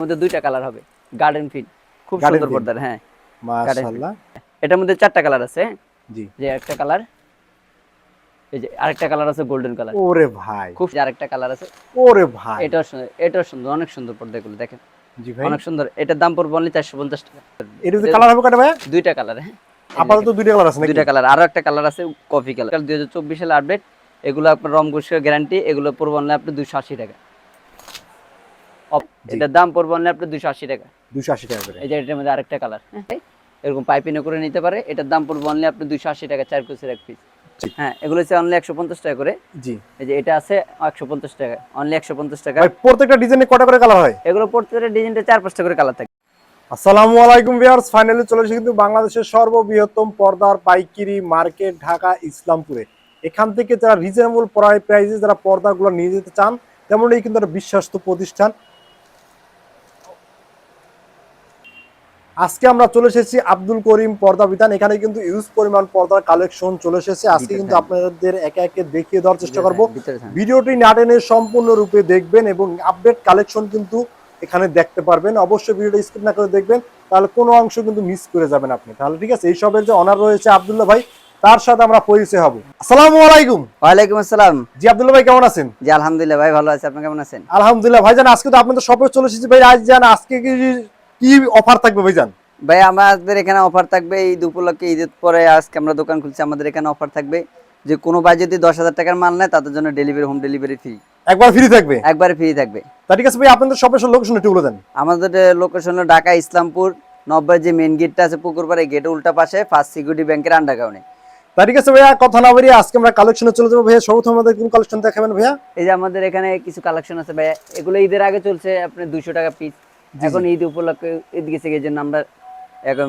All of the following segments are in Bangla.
মধ্যে দুইটা কালার হবে গার্ডেন ফিট খুব সুন্দর পর্দার হ্যাঁ মাশাআল্লাহ। এটার মধ্যে চারটা কালার আছে হ্যাঁ? জি। যে একটা কালার এই যে আরেকটা কালার আছে গোল্ডেন কালার ওরে ভাই। খুব আরেকটা কালার আছে। ওরে ভাই। সুন্দর এটাও সুন্দর অনেক সুন্দর পর্দা এগুলো দেখেন। জি ভাই। অনেক সুন্দর এটার দাম পড়বে অনলি চারশো পঞ্চাশ টাকা। এর ভিতরে কালার হবে কটা ভাই দুইটা কালার হ্যাঁ। আপাতত দুইটা কালার আছে দুইটা কালার আরও একটা কালার আছে কফি কালার দুই হাজার চব্বিশ সালে আপডেট এগুলো আপনার রং ঘুষের গ্যারান্টি এগুলো পড়বে অনলি আপনি দুশো আশি টাকা। অপ- জি। এটার দাম পড়বে অনলি আপনি দুশো আশি টাকা। 280 টাকা করে। এই যে এটার মধ্যে আরেকটা কালার এরকম পাইপিনে করে নিতে পারে এটার দাম পড়বে অনলি আপনি দুশো আশি টাকা চার কুচের এক পিস। হ্যাঁ এগুলো হচ্ছে অনলি একশো পঞ্চাশ টাকা করে। জি। এই যে এটা আছে একশো পঞ্চাশ টাকা অনলি একশো পঞ্চাশ টাকা। প্রত্যেকটা ডিজাইনে কটা করে কালার হয়? এগুলো প্রত্যেকটা ডিজাইনটা চার পাঁচটা করে কালার থাকে। আসসালামু আলাইকুম ভিউয়ার্স ফাইনালি চলে এসেছি কিন্তু বাংলাদেশের সর্ববৃহত্তম পর্দার পাইকিরি মার্কেট ঢাকা ইসলামপুরে। এখান থেকে যারা রিজনেবল প্রাইসে যারা পর্দাগুলো নিয়ে যেতে চান তেমনই কিন্তু একটা বিশ্বস্ত প্রতিষ্ঠান। আজকে আমরা চলে এসেছি আব্দুল করিম পর্দা বিধান। এখানে কিন্তু ইউজ পরিমাণ পর্দার কালেকশন চলে এসেছে। আজকে কিন্তু আপনাদের একে একে দেখিয়ে দেওয়ার চেষ্টা করব। ভিডিওটি না টেনে সম্পূর্ণরূপে দেখবেন এবং আপডেট কালেকশন কিন্তু এখানে দেখতে পারবেন। অবশ্যই ভিডিওটা স্কিপ না করে দেখবেন তাহলে কোনো অংশ কিন্তু মিস করে যাবেন আপনি। তাহলে ঠিক আছে এইসবের যে অনার রয়েছে আব্দুল্লাহ ভাই তার সাথে আমরা পরিচয় হব। আসসালামু আলাইকুম। ওয়ালাইকুম আসসালাম। জি আব্দুল্লাহ ভাই কেমন আছেন? জি আলহামদুলিল্লাহ ভাই ভালো আছে। আপনি কেমন আছেন? আলহামদুলিল্লাহ ভাই ভাইজান আজকে তো আপনাদের শপে চলে এসেছি। ভাই আজ জান আজকে কি কি অফার থাকবে ভাইজান? ভাই আমাদের এখানে অফার থাকবে এই উপলক্ষে ঈদের পরে আজকে আমরা দোকান খুলছি আমাদের এখানে অফার থাকবে যে কোনো ভাই যদি দশ হাজার টাকার মাল নেয় তাদের জন্য ডেলিভারি হোম ডেলিভারি ফ্রি একবার ফ্রি থাকবে? একবারে ফ্রি থাকবে। তা ঠিক আছে ভাই আপনাদের শপের লোকেশন একটু বলে দেন। আমাদের লোকেশন হলো ঢাকা ইসলামপুর নব্বই যে মেন গেটটা আছে পুকুর পাড়ে গেটের উল্টা পাশে ফার্স্ট সিকিউরিটি ব্যাংকের আন্ডারগ্রাউন্ডে তা ঠিক আছে ভাইয়া কথা না বেরিয়ে আজকে আমরা কালেকশনে চলে যাব ভাইয়া। সর্বপ্রথম আমাদের কোন কালেকশন দেখাবেন ভাইয়া? এই যে আমাদের এখানে কিছু কালেকশন আছে ভাইয়া এগুলো ঈদের আগে চলছে আপনি দুইশো টাকা পিস এখন ঈদ উপলক্ষে ঈদ গেছে এই জন্য আমরা এখন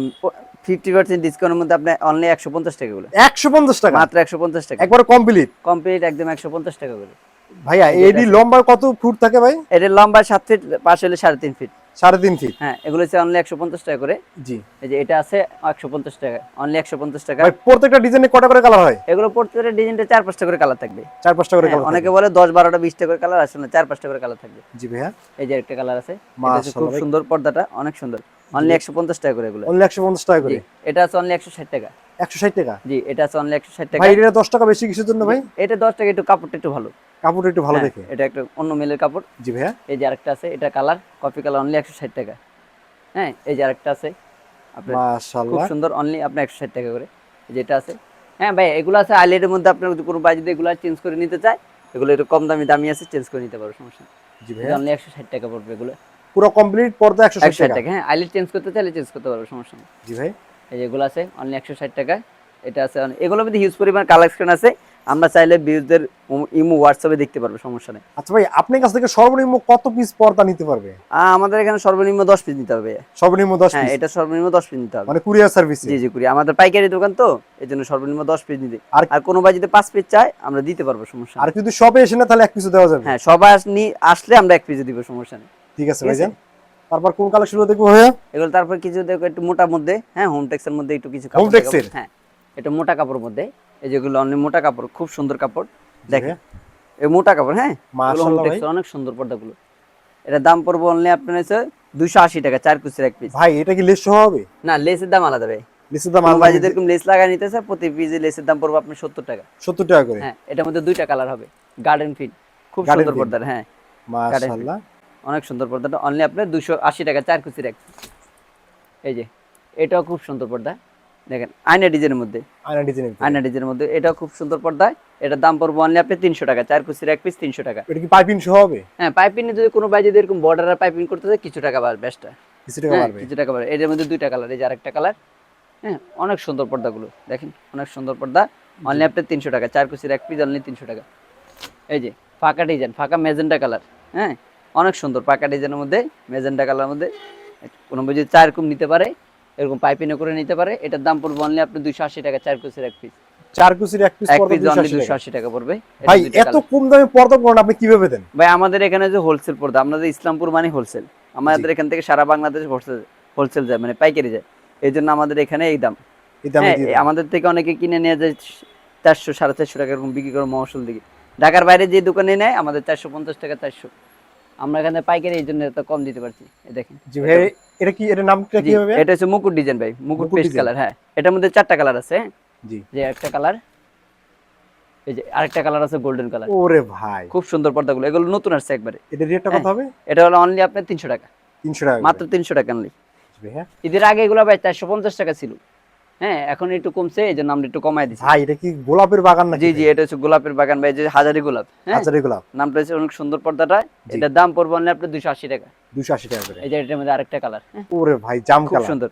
ফিফটি পার্সেন্ট ডিসকাউন্টের মধ্যে আপনি অনলি একশো পঞ্চাশ টাকা গুলো একশো পঞ্চাশ টাকা? মাত্র একশো পঞ্চাশ টাকা। একবার কমপ্লিট কমপ্লিট একদম একশো পঞ্চাশ টাকা করে। ভাইয়া এটি লম্বা কত ফুট থাকে ভাই? এটা লম্বা সাত ফিট পাশে হলে সাড়ে তিন ফিট সাড়ে তিন ফিট হ্যাঁ এগুলো হচ্ছে অনলি একশো পঞ্চাশ টাকা করে। জি। এই যে এটা আছে একশো পঞ্চাশ টাকা অনলি একশো পঞ্চাশ টাকা। প্রত্যেকটা ডিজাইনে কটা করে কালার হয়? এগুলো প্রত্যেকটা ডিজাইনটা চার পাঁচটা করে কালার থাকবে। চার পাঁচটা করে হ্যাঁ, কালার অনেকে বলে দশ বারোটা বিশটা করে কালার আসলে চার পাঁচটা করে কালার থাকবে। জি ভাইয়া। এই যে একটা কালার আছে খুব সুন্দর পর্দাটা অনেক সুন্দর। অনলি একশো পঞ্চাশ টাকা করে এগুলো। অনলি একশো পঞ্চাশ টাকা করে। এটা আছে অনলি একশো ষাট টাকা। একশো ষাট টাকা? জি এটা আছে অনলি একশো ষাট টাকা। ভাই এটা দশ টাকা বেশি কিসের জন্য ভাই? এটা দশ টাকা একটু কাপড়টা একটু ভালো। কাপড় একটু ভালো হ্যাঁ, দেখে। এটা একটা অন্য মেলের কাপড়। জি ভাইয়া। এই যে আরেকটা আছে এটা কালার কফি কালার অনলি একশো ষাট টাকা। হ্যাঁ এই যে আরেকটা আছে আপনার খুব সুন্দর অনলি একশো ষাট টাকা করে যেটা আছে। হ্যাঁ ভাই এগুলো আছে আইলেটের মধ্যে আপনার যদি কোনো ভাই যদি এগুলো চেঞ্জ করে নিতে চায় এগুলো একটু কম দামি দামি আছে চেঞ্জ করে নিতে পারো সমস্যা জি ভাইয়া। অনলি একশো ষাট টাকা পড়বে এগুলো। পুরো কমপ্লিট পর্দা একশো ষাট একশো ষাট টাকা। টাকা হ্যাঁ আইলেট চেঞ্জ করতে চাইলে চেঞ্জ করতে পারব সমস্যা নেই। জি ভাই। এই যেগুলো আছে অনলি একশো ষাট টাকা এটা আছে এগুলোর মধ্যে হিউজ পরিমাণ কালেকশন আছে। আমরা চাইলে বিউজদের ইমো হোয়াটসঅ্যাপে দেখতে পারব সমস্যা নেই। আচ্ছা ভাই আপনার কাছ থেকে সর্বনিম্ন কত পিস পর্দা নিতে পারবে? আমাদের এখানে সর্বনিম্ন দশ পিস নিতে হবে। সর্বনিম্ন দশ হ্যাঁ পিস এটা সর্বনিম্ন দশ পিস নিতে হবে। মানে কুরিয়ার সার্ভিস? জি জি করি আমাদের পাইকারি দোকান তো এই জন্য সর্বনিম্ন দশ পিস নিতে। আর- আর কোনো ভাই যদি পাঁচ পিস চায় আমরা দিতে পারব সমস্যা আর যদি শপে এসে না তাহলে এক পিস দেওয়া যাবে? হ্যাঁ সবাই আসলে আমরা এক পিসে দিব সমস্যা নেই। ঠিক আছে ঠিক আছে? ভাইজান। তারপর কোন কালেকশন দেখব ভাইয়া? এগুলো তারপর কিছু দেখো একটু মোটার মধ্যে হ্যাঁ হোম টেক্সের মধ্যে একটু কিছু tex এর? হ্যাঁ এটা মোটা কাপড়ের মধ্যে। এই যেগুলো অনেক মোটা কাপড় খুব সুন্দর কাপড়। দেখেন এই মোটা কাপড় হ্যাঁ ভাই। এর অনেক সুন্দর পর্দাগুলো। এটার দাম পড়ব অনলি আপনার হচ্ছে দুশো আশি টাকা চার কুচির এক পিস ভাই এটা কি লেস সহ হবে? না লেসের দাম আলাদা ভাই। লেসের দাম আলাদা এরকম লেস লাগাই নিতেছে প্রতি পিসে লেসের দাম পড়বে আপনার সত্তর টাকা। সত্তর টাকা করে? হ্যাঁ এটার মধ্যে দুইটা কালার হবে গার্ডেন ফিট খুব সুন্দর। পর্দার হ্যাঁ। মাশাআল্লাহ। অনেক সুন্দর পর্দাটা। অনলি আপনার দুশো আশি টাকা চার কুচির এক এই যে এটাও খুব সুন্দর পর্দা। দেখেন আয়না ডিজাইনের মধ্যে। আয়না ডিজাইন আয়না ডিজাইনের মধ্যে। এটাও খুব সুন্দর পর্দা। এটার দাম পড়বে অনলি আপনি তিনশো টাকা চার কুচির এক পিস তিনশো টাকা। এটা কি পাইপিং সহ হবে? হ্যাঁ পাইপিং যদি কোনো ভাই যদি এরকম বর্ডারের পাইপিং করতে চায় কিছু টাকা বাড়বে বেস্টটা কিছু টাকা হ্যাঁ পারবে কিছু টাকা বাড়বে। এটার মধ্যে দুইটা কালার এই যে আরেকটা কালার হ্যাঁ অনেক সুন্দর পর্দাগুলো। দেখেন অনেক সুন্দর পর্দা। অনলি আপনি তিনশো টাকা চার কুচির এক পিস অনলি তিনশো টাকা। এই যে ফাঁকা ডিজাইন ফাঁকা মেজেন্টা কালার হ্যাঁ অনেক সুন্দর পাকা ডিজাইনের মধ্যে মেজেন্টা কালার মধ্যে। কোনো যদি চার রকম নিতে পারে এরকম পাইপিনে করে নিতে পারে এটার দাম পড়বে অনলি আপনি দুইশো আশি টাকা চার কুচির এক পিস চার কুচির এক পিস এক পর্দা পিস অনলি 280 দুশো টাকা। আশি টাকা পড়বে। ভাই এত কম দামে পর্দা করেন আপনি কীভাবে দেন? ভাই আমাদের এখানে যে হোলসেল পর্দা আমাদের ইসলামপুর মানে হোলসেল আমাদের এখান থেকে সারা বাংলাদেশ হোলসেল যায় মানে পাইকারি যায়। এই জন্য আমাদের এখানে এই দাম। হ্যাঁ। আমাদের থেকে অনেকে কিনে নিয়ে যায় চারশো সাড়ে চারশো টাকা এরকম বিক্রি করে মহসুল দিকে। ঢাকার বাইরে যে দোকানে নেয় আমাদের চারশো পঞ্চাশ টাকা চারশো। আমরা এখানে পাইকারি এই জন্য কম দিতে পারছি। দেখেন। জি ভাই এটা কি এটার নামটা কি হবে? এটা হচ্ছে মুকুট ডিজাইন ভাই মুকুট পেস্ট কালার হ্যাঁ। এটার মধ্যে চারটা কালার আছে। হ্যাঁ? জি। যে একটা কালার এই যে আরেকটা কালার আছে গোল্ডেন কালার ওরে ভাই। খুব সুন্দর পর্দাগুলো এগুলো নতুন আসছে একবারে। এটা রেটটা কত হবে? এটা হলো অনলি আপনার তিনশো টাকা। তিনশো টাকা মাত্র তিনশো টাকা অনলি ঈদের আগে এগুলো ভাই চারশো পঞ্চাশ টাকা ছিল। হ্যাঁ এখন একটু কমছে এই যে আমরা একটু কমাই দিচ্ছি ভাই এটা কি গোলাপের বাগান না জি জি এটা হচ্ছে গোলাপের বাগান ভাই যে হাজারি গোলাপ হাজারি আচ্ছা গোলাপ। নামটা হচ্ছে অনেক সুন্দর পর্দাটা এটার দাম পড়বে অনলি আপনার দুশো আশি টাকা। দুশো আশি টাকা করে। এই যে এটার মধ্যে আরেকটা কালার হ্যাঁ ওরে ভাই জাম খুব সুন্দর।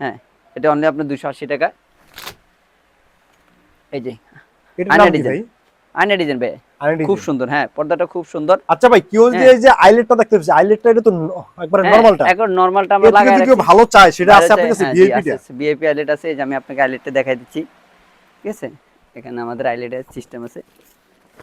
হ্যাঁ এটা অনলি আপনার দুশো আশি টাকা। এই যে এটা আয়না ডিজাইন ভাই। খুব সুন্দর হ্যাঁ পর্দাটা খুব সুন্দর। আচ্ছা ভাই কিউ হ্যাঁ। এই যে আইলেটটা দেখতে পাচ্ছি আইলেটটা এটা তো একবার নরমালটা এখন নরমালটা আমরা লাগাই রাখি। ভালো চাই সেটা আছে আপনার কাছে ভিআইপি আছে ভিআইপি আইলেট আছে এই যে আমি আপনাকে আইলেটটা দেখাই দিচ্ছি ঠিক আছে? এখানে আমাদের আইলেটের সিস্টেম আছে।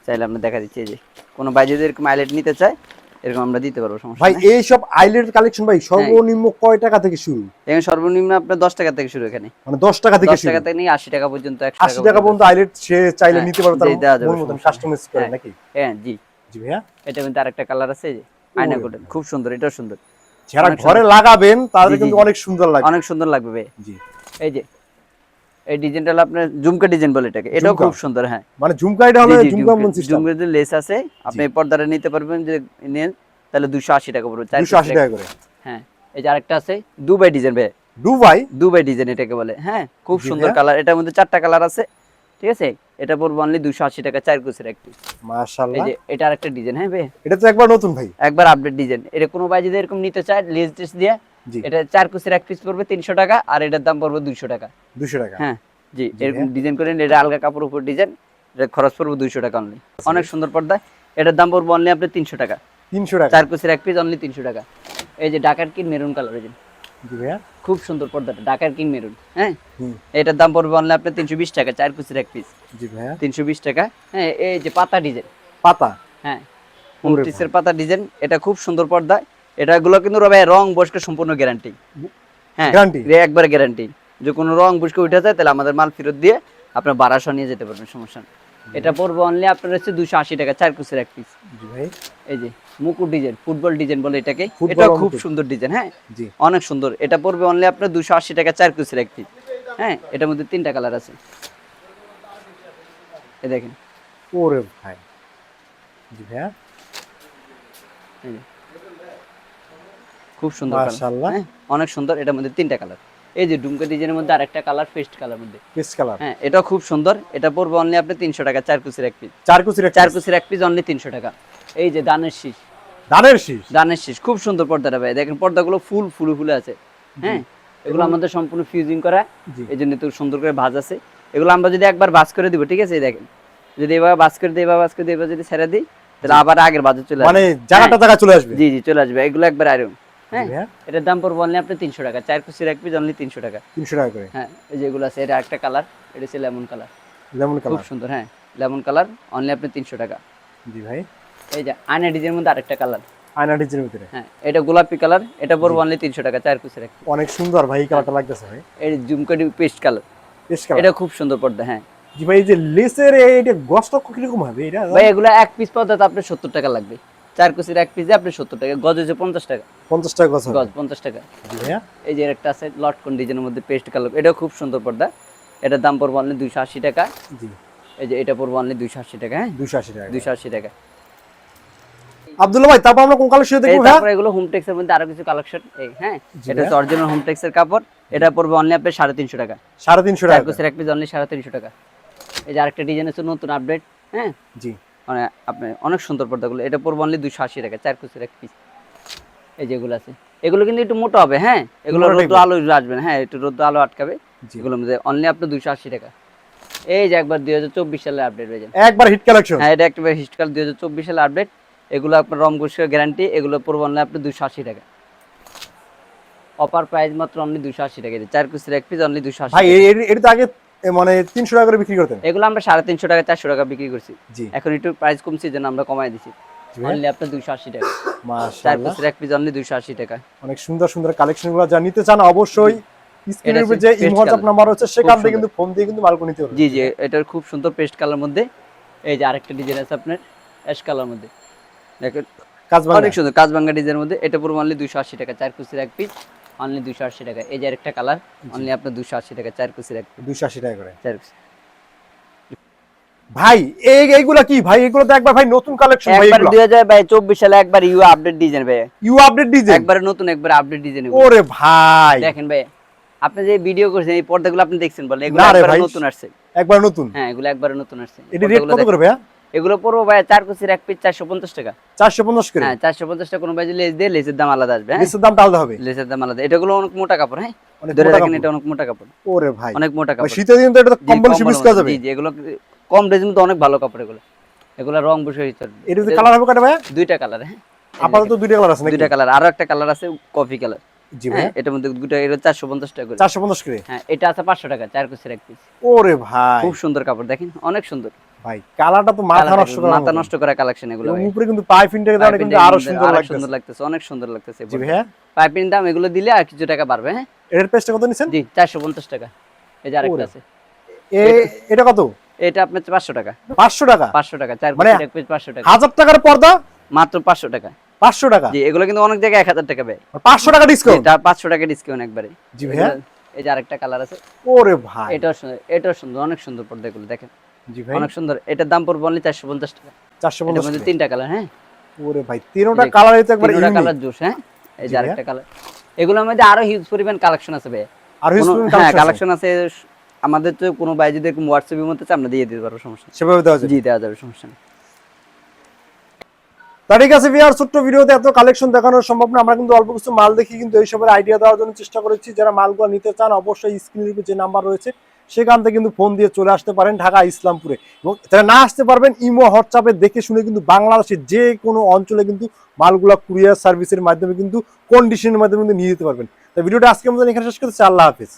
চাইলে আমরা দেখা দিচ্ছি এই যে কোনো ভাই যদি এরকম আইলেট নিতে চায় এরকম আমরা দিতে পারব সমস্যা ভাই এই সব আইলেট কালেকশন ভাই সর্বনিম্ন কয় টাকা থেকে শুরু? এখানে সর্বনিম্ন আপনার দশ টাকা থেকে শুরু এখানে। মানে দশ টাকা থেকে শুরু? টাকা থেকে নিয়ে আশি টাকা পর্যন্ত একশো আশি টাকা পর্যন্ত। আইলেট সে চাইলে হ্যাঁ, নিতে পারবে তার মন মতন কাস্টমাইজ করে হ্যাঁ। নাকি? হ্যাঁ জি। জি ভাইয়া? এটার মধ্যে আরেকটা কালার আছে যে। আয়না গোল্ডেন খুব সুন্দর এটাও সুন্দর। যারা ঘরে লাগাবেন তাদের কিন্তু অনেক সুন্দর লাগবে। অনেক সুন্দর লাগবে ভাই। জি। এই যে এই ডিজাইনটা আপনার ঝুমকা ডিজাইন বলে এটাকে। এটাও খুব সুন্দর হ্যাঁ। মানে ঝুমকা এটা হবে ঝুমকা মন সিস্টেম ঝুমকার যে লেস আছে আপনি পর্দাটা নিতে পারবেন যে নেন তাহলে দুশো আশি টাকা পড়বে 280 টাকা করে। হ্যাঁ এই যে আরেকটা আছে দুবাই ডিজাইন ভাই। দুবাই? দুবাই ডিজাইন এটাকে বলে হ্যাঁ খুব সুন্দর কালার এটার মধ্যে চারটা কালার আছে ঠিক আছে? এটা পড়বে অনলি দুশো আশি টাকা চার কুচের একটি এই যে এটা আরেকটা ডিজাইন হ্যাঁ ভাই। এটা তো একবার নতুন ভাই। একবার আপডেট ডিজাইন এটা কোনো ভাই যদি এরকম নিতে চায় লেস টেস দিয়ে এটা চার কুচের এক পিস পড়বে তিনশো টাকা আর এটার দাম পড়বে দুইশো টাকা। 200 টাকা। হ্যাঁ জি এরকম। ডিজাইন করে এটা আলগা কাপড় উপর ডিজাইন এটা খরচ পড়বে দুইশো টাকা অনলি অনেক সুন্দর পর্দা। এটার দাম পড়বে অনলি আপনার তিনশো টাকা। 300 টাকা। চার কুচের এক পিস অনলি তিনশো টাকা। এই যে ডাকার কিং মেরুন কালার এই খুব সুন্দর পর্দাটা ডাকার কিং মেরুন হ্যাঁ? এটার দাম পড়বে অনলি আপনার তিনশো বিশ টাকা চার কুচের এক পিস তিনশো বিশ টাকা হ্যাঁ এই যে পাতা ডিজাইন পাতা। হ্যাঁ পাতা ডিজাইন এটা খুব সুন্দর পর্দা। এটাগুলো কিন্তু ভাই রং বসকে সম্পূর্ণ গ্যারান্টি হ্যাঁ একবারে গ্যারান্টি যে কোনো রং বসকে উঠে যায় তাহলে আমাদের মাল ফেরত দিয়ে আপনার বারাসা নিয়ে যেতে পারবেন সমস্যা এটা পড়বে অনলি আপনার হচ্ছে দুশো আশি টাকা চার কুচের এক পিস এই যে মুকুট ডিজাইন ফুটবল ডিজাইন বলে এটাকে। এটা খুব সুন্দর ডিজাইন হ্যাঁ? জি। অনেক সুন্দর। এটা পড়বে অনলি আপনার দুশো আশি টাকা চার কুচের এক পিস হ্যাঁ এটার মধ্যে তিনটা কালার আছে। এ দেখেন। ওরে ভাই। জি ভাইয়া। খুব সুন্দর মাশাআল্লাহ। হ্যাঁ অনেক সুন্দর। এটার মধ্যে তিনটা কালার এই যে ডুমকা ডিজাইনের মধ্যে আরেকটা কালার পেস্ট কালার মধ্যে। পেস্ট কালার হ্যাঁ এটাও খুব সুন্দর। এটা পড়বে অনলি আপনি তিনশো টাকা চার কুচির এক পিস চার কুচির চার কুচির এক পিস অনলি তিনশো টাকা। এই যে দানের শীষ। ধানের শীষ? দানের শীষ। খুব সুন্দর পর্দাটা ভাই। দেখেন পর্দাগুলো ফুল ফুলে ফুলে আছে। হ্যাঁ এগুলো আমাদের সম্পূর্ণ ফিউজিং করা। এই জন্য তো সুন্দর করে ভাজ আছে। এগুলো আমরা যদি একবার ভাজ করে দিব ঠিক আছে? এই দেখেন। যদি এবার ভাজ করে দিই এবার ভাজ করে দিই এবার যদি ছেড়ে দিই তাহলে আবার আগের বাজে চলে আসবে মানে আসবে। জায়গাটা জায়গা চলে আসবে। জি জি চলে আসবে। এগুলো একবার আয়রন। হ্যাঁ এটার দাম পড়বে অনলি আপনি তিনশো টাকা। চার এক পিস অনলি তিনশো টাকা। তিনশো টাকা করে? হ্যাঁ এই যেগুলো আছে এটা একটা কালার এটা হচ্ছে লেমন কালার লেমন খুব সুন্দর হ্যাঁ লেমন কালার অনলি আপনি তিনশো টাকা। জি ভাই। এই যে আয়না ডিজাইনের মধ্যে আরেকটা কালার আয়না ডিজাইনের ভিতরে? হ্যাঁ এটা গোলাপি কালার এটা পড়বে অনলি তিনশো টাকা চার এক piece। অনেক সুন্দর ভাই কালারটা লাগতেছে ভাই। এই জুমকাডি পেস্ট কালার পেস্ট কালার এটা খুব সুন্দর পর্দা হ্যাঁ। জি ভাই এই যে লেসের এটা গসটা কীরকম হবে? এটা ভাই এগুলো এক পিস তো আপনার সত্তর টাকা লাগবে। চার কুচির এক পিসে আপনি সত্তর টাকা গজ হচ্ছে পঞ্চাশ টাকা। পঞ্চাশ টাকা গজ পঞ্চাশ টাকা। এই যে একটা আছে লটকন ডিজাইনের মধ্যে পেস্ট কালার এটাও খুব সুন্দর পর্দা। এটার দাম পড়বে অনলি দুইশো আশি টাকা। জি। এই যে এটা পড়বে অনলি দুইশো আশি টাকা হ্যাঁ? দুশো আশি টাকা। দুইশো আশি টাকা। আব্দুল্লাহ ভাই তারপর আমরা কোন কালেকশন এই দেখব ভাইয়া? এগুলো হোমটেক্স এর মধ্যে আরও কিছু কালেকশন এই হ্যাঁ? এটা হচ্ছে অরিজিনাল কাপড়। এটা পড়বে অনলি তিনশো টাকা। সাড়ে তিনশো চার টাকা। করে। এক পিস অনলি সাড়ে তিনশো টাকা। এই যে আরেকটা ডিজাইন আছে নতুন আপডেট হ্যাঁ? জি। মানে আপনার অনেক সুন্দর পর্দাগুলো। এটা পড়বে অনলি দুশো আশি টাকা চার কুচির এক পিস এই যেগুলো আছে। এগুলো কিন্তু একটু মোটা হবে হ্যাঁ? এগুলো রোদ্র আলো আসবে না, হ্যাঁ? একটু রোদ্র আলো আটকাবে। এগুলোর মধ্যে অনলি আপনার দুশো আশি টাকা। এই যে একবার দুই হাজার চব্বিশ সালে আপডেট হয়ে যাবে। একবার হিট কালেকশন হ্যাঁ এটা একটা হিস্টকাল দুই হাজার চব্বিশ সালে আপডেট এগুলো আপনার রম গুসের গ্যারান্টি এগুলো পড়বে অনলি আপনি দুশো আশি টাকা। অপার প্রাইস মাত্র অনলি দুশো আশি টাকা। চার কুচির এক পিস অনলি দুশো আশি ভাই এ- এ- এটা তো আগে মানে তিনশো টাকা করে বিক্রি করতেন? এগুলো আমরা সাড়ে তিনশো টাকা চারশো টাকা বিক্রি করছি। এখন একটু প্রাইস কমছে জন্য আমরা কমাই দিছি। অনলি আপনার দুশো আশি টাকা। চার এক পিস অনলি দুশো আশি টাকা। অনেক সুন্দর সুন্দর কালেকশনগুলো যা নিতে চান অবশ্যই স্ক্রিনের উপরে যে নাম্বার হচ্ছে সেখান থেকে কিন্তু ফোন দিয়ে কিন্তু নিতে হবে জি জি এটার খুব সুন্দর পেস্ট কালার মধ্যে। এই যে আরেকটা ডিজাইন আছে আপনার অ্যাশ কালার মধ্যে। দেখেন অনেক সুন্দর কাজ ভাঙ্গা ডিজাইনের মধ্যে। এটা পুরো অনলি দুশো আশি টাকা চার কুচির এক পিস অনলি দুশো আশি টাকা। এই যে আরেকটা কালার অনলি আপনার দুশো আশি টাকা চার কুচির এক পিস দুইশো আশি টাকা করে। চার কুচি ভাই এই এইগুলা কি? ভাই এগুলো তো একবার ভাই নতুন কালেকশন ভাই একবার এগুলো। দুই হাজার ভাই চব্বিশ সালে একবার ইউ আপডেট ডিজাইন ভাই। ইউ আপডেট ডিজাইন একবারে নতুন একবার আপডেট ডিজাইন ওরে ভাই। দেখেন ভাই আপনি যে ভিডিও করছেন এই পর্দাগুলো আপনি দেখছেন বলে এগুলো একবারে ভাই। নতুন আসছে। একবার নতুন। হ্যাঁ এগুলো একবারে নতুন আসছে। এটি রেট কত করে ভাইয়া? এগুলো পড়ব ভাই চার কুচির এক পিস চারশো পঞ্চাশ টাকা। চারশো পঞ্চাশ করে? হ্যাঁ চারশো পঞ্চাশ টাকা কোনো ভাই লেস দিয়ে লেসের দাম আলাদা আসবে হ্যাঁ? নিচের দামটা আলাদা হবে? লেসের দাম আলাদা। এটাগুলো অনেক মোটা কাপড় হ্যাঁ? ধরে রাখেন এটা অনেক মোটা কাপড়। ওরে ভাই। অনেক মোটা কাপড়। শীতের দিন তো এটা কম্বল শিবিস মধ্যে, করা জি জি এগুলো কম রেঞ্জের মধ্যে অনেক ভালো কাপড় এগুলো। এগুলো রং বসে হইতে এটা কালার হবে কটা ভাইয়া? দুইটা কালার হ্যাঁ? আপাতত দুইটা কালার আছে দুইটা কালার। আরও একটা কালার আছে কফি কালার। জি হ্যাঁ ভাই এটার মধ্যে এটা টাকা করে। হ্যাঁ এটা আছে পাঁচশো টাকা চার কুচির এক পিস ওরে ভাই। খুব সুন্দর কাপড় দেখেন? অনেক সুন্দর। ভাই কালারটা তো মাথা নষ্ট মাথা নষ্ট করা কালেকশন এগুলো উপরে কিন্তু কিন্তু আরও সুন্দর সুন্দর লাগতেছে অনেক সুন্দর লাগতেছে জি পাইপিং দাম এগুলো দিলে আর কিছু টাকা বাড়বে হ্যাঁ? এর কত নিছেন? জি চারশো পঞ্চাশ টাকা। এই যে আরেকটা আছে। এ এটা কত? এটা আপনার পাঁচশো টাকা। পাঁচশো টাকা? পাঁচশো টাকা চার মানে কুচির এক পিস পাঁচশো টাকা। হাজার টাকার পর্দা? মাত্র পাঁচশো টাকা। পাঁচশো টাকা? জি এগুলো কিন্তু অনেক জায়গায় এক হাজার টাকা ব্যয়। পাঁচশো টাকা ডিসকাউন্ট এটা পাঁচশো টাকা ডিসকাউন্ট একবারে। জি এগুলো- এই যে আরেকটা কালার আছে। ওরে ভাই। এটাও সুন্দর এটাও সুন্দর অনেক সুন্দর পর্দা এগুলো দেখেন। ভাই অনেক সুন্দর। এটার দাম পড়বে অনলি চারশো পঞ্চাশ টাকা। চারশো পঞ্চাশ তিনটা কালার হ্যাঁ? ওরে ভাই তিনোটা কালার একবার তিনটা কালার জুস হ্যাঁ? এই যে আরেকটা কালার এগুলোর মধ্যে আরও হিউজ পরিমাণ কালেকশন আছে ভাই আর হিউজ হ্যাঁ কালেকশন আছে আমাদের তো কোনো ভাই যদি এরকম হোয়াটসঅ্যাপের মধ্যে আমরা দিয়ে দিতে পারব সমস্যা সেভাবে দেওয়া যায় জি দেওয়া যাবে সমস্যা নেই। তা ঠিক আছে ভিআর ছোট্ট ভিডিওতে এত কালেকশন দেখানো সম্ভব না। আমরা কিন্তু অল্প কিছু মাল দেখি কিন্তু এইসবের আইডিয়া দেওয়ার জন্য চেষ্টা করেছি। যারা মালগুলো নিতে চান অবশ্যই স্ক্রিনের উপর যে নাম্বার রয়েছে সেখান থেকে কিন্তু ফোন দিয়ে চলে আসতে পারেন ঢাকা, ইসলামপুরে। এবং তারা না আসতে পারবেন, ইমো, হোয়াটসঅ্যাপে দেখে শুনে কিন্তু বাংলাদেশের যে কোনো অঞ্চলে কিন্তু মালগুলা কুরিয়ার সার্ভিসের মাধ্যমে কিন্তু কন্ডিশনের মাধ্যমে কিন্তু নিয়ে যেতে পারবেন। তো ভিডিওটা আজকে আমাদের এখানে শেষ করতে আল্লাহ হাফিজ।